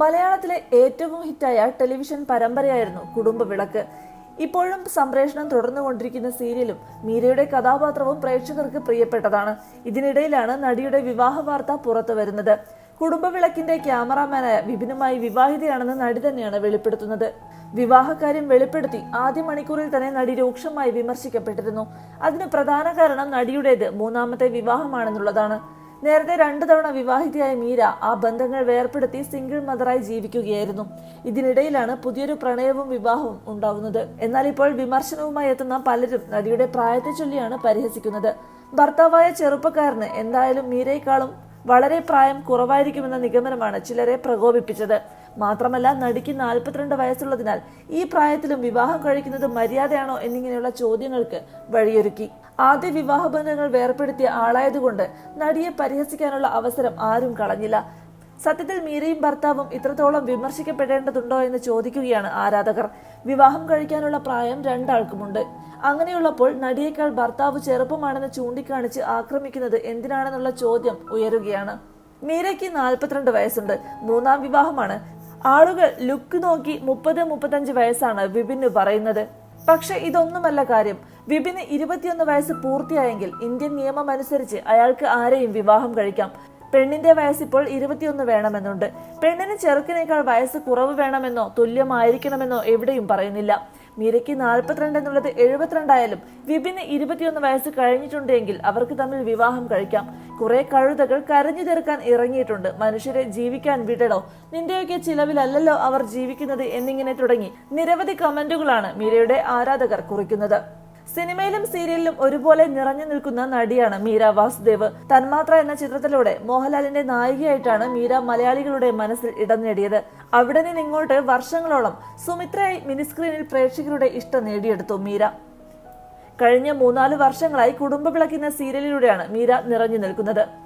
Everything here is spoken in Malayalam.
മലയാളത്തിലെ ഏറ്റവും ഹിറ്റായ ടെലിവിഷൻ പരമ്പരയായിരുന്നു കുടുംബവിളക്ക് ഇപ്പോഴും സംപ്രേഷണം തുടർന്നുകൊണ്ടിരിക്കുന്ന സീരിയലും മീരയുടെ കഥാപാത്രവും പ്രേക്ഷകർക്ക് പ്രിയപ്പെട്ടതാണ്. ഇതിനിടയിലാണ് നടിയുടെ വിവാഹ വാർത്ത പുറത്തു വരുന്നത്. കുടുംബവിളക്കിന്റെ ക്യാമറാമാനായ വിപിനുമായി വിവാഹിതയാണെന്ന് നടി തന്നെയാണ് വെളിപ്പെടുത്തുന്നത്. വിവാഹകാര്യം വെളിപ്പെടുത്തി ആദ്യ മണിക്കൂറിൽ തന്നെ നടി രൂക്ഷമായി വിമർശിക്കപ്പെട്ടിരുന്നു. അതിന് പ്രധാന കാരണം നടിയുടേത് മൂന്നാമത്തെ വിവാഹമാണെന്നുള്ളതാണ്. നേരത്തെ രണ്ടു തവണ വിവാഹിതയായ മീര ആ ബന്ധങ്ങൾ വേർപ്പെടുത്തി സിംഗിൾ മദറായി ജീവിക്കുകയായിരുന്നു. ഇതിനിടയിലാണ് പുതിയൊരു പ്രണയവും വിവാഹവും ഉണ്ടാകുന്നത് എന്നാൽ ഇപ്പോൾ വിമർശനവുമായി എത്തുന്ന പലരും നടിയുടെ പ്രായത്തെ ചൊല്ലിയാണ് പരിഹസിക്കുന്നത്. ഭർത്താവായ ചെറുപ്പക്കാരന് എന്തായാലും മീരയെക്കാളും വളരെ പ്രായം കുറവായിരിക്കുമെന്ന നിഗമനമാണ് ചിലരെ പ്രകോപിപ്പിച്ചത്. മാത്രമല്ല നടിക്ക് നാൽപ്പത്തിരണ്ട് വയസ്സുള്ളതിനാൽ ഈ പ്രായത്തിലും വിവാഹം കഴിക്കുന്നത് മര്യാദയാണോ എന്നിങ്ങനെയുള്ള ചോദ്യങ്ങൾക്ക് വഴിയൊരുക്കി. ആദ്യ വിവാഹബന്ധങ്ങൾ വേർപ്പെടുത്തിയ ആളായതുകൊണ്ട് നടിയെ പരിഹസിക്കാനുള്ള അവസരം ആരും കളഞ്ഞില്ല. സത്യത്തിൽ മീരയും ഭർത്താവും ഇത്രത്തോളം വിമർശിക്കപ്പെടേണ്ടതുണ്ടോ എന്ന് ചോദിക്കുകയാണ് ആരാധകർ. വിവാഹം കഴിക്കാനുള്ള പ്രായം രണ്ടാൾക്കുമുണ്ട്. അങ്ങനെയുള്ളപ്പോൾ നടിയേക്കാൾ ഭർത്താവ് ചെറുപ്പമാണെന്ന് ചൂണ്ടിക്കാണിച്ച് ആക്രമിക്കുന്നത് എന്തിനാണെന്നുള്ള ചോദ്യം ഉയരുകയാണ്. മീരയ്ക്ക് നാൽപ്പത്തിരണ്ട് വയസ്സുണ്ട്. മൂന്നാം വിവാഹമാണ്. ആളുകൾ ലുക്ക് നോക്കി മുപ്പത് മുപ്പത്തഞ്ച് വയസ്സാണ് വിപിന് പറയുന്നത്. പക്ഷെ ഇതൊന്നുമല്ല കാര്യം. വിപിന് ഇരുപത്തിയൊന്ന് വയസ്സ് പൂർത്തിയായെങ്കിൽ ഇന്ത്യൻ നിയമം അനുസരിച്ച് അയാൾക്ക് ആരെയും വിവാഹം കഴിക്കാം. പെണ്ണിന്റെ വയസ്സ് ഇപ്പോൾ ഇരുപത്തിയൊന്ന് വേണമെന്നുണ്ട്. പെണ്ണിന് ചെറുക്കിനേക്കാൾ വയസ്സ് കുറവ് വേണമെന്നോ തുല്യമായിരിക്കണമെന്നോ എവിടെയും പറയുന്നില്ല. മീരയ്ക്ക് നാൽപ്പത്തിരണ്ട് എന്നുള്ളത് എഴുപത്തിരണ്ടായാലും വിപിന് ഇരുപത്തിയൊന്ന് വയസ്സ് കഴിഞ്ഞിട്ടുണ്ടെങ്കിൽ അവർക്ക് തമ്മിൽ വിവാഹം കഴിക്കാം. കുറെ കഴുതകൾ കരഞ്ഞു തീർക്കാൻ ഇറങ്ങിയിട്ടുണ്ട്. മനുഷ്യരെ ജീവിക്കാൻ വിടടോ നിന്റെയൊക്കെ ചിലവിലല്ലല്ലോ അവർ ജീവിക്കുന്നത് എന്നിങ്ങനെ തുടങ്ങി നിരവധി കമന്റുകളാണ് മീരയുടെ ആരാധകർ കുറിക്കുന്നത്. സിനിമയിലും സീരിയലിലും ഒരുപോലെ നിറഞ്ഞു നിൽക്കുന്ന നടിയാണ് മീര വാസുദേവ്. തന്മാത്ര എന്ന ചിത്രത്തിലൂടെ മോഹൻലാലിന്റെ നായികയായിട്ടാണ് മീര മലയാളികളുടെ മനസ്സിൽ ഇടം നേടിയത്. അവിടെ നിന്ന് ഇങ്ങോട്ട് വർഷങ്ങളോളം സുമിത്രയായി മിനിസ്ക്രീനിൽ പ്രേക്ഷകരുടെ ഇഷ്ടം നേടിയെടുത്തു മീര. കഴിഞ്ഞ മൂന്നാൽ വർഷങ്ങളായി കുടുംബ വിളക്കുന്ന സീരിയലിലൂടെയാണ് മീര നിറഞ്ഞു നിൽക്കുന്നത്.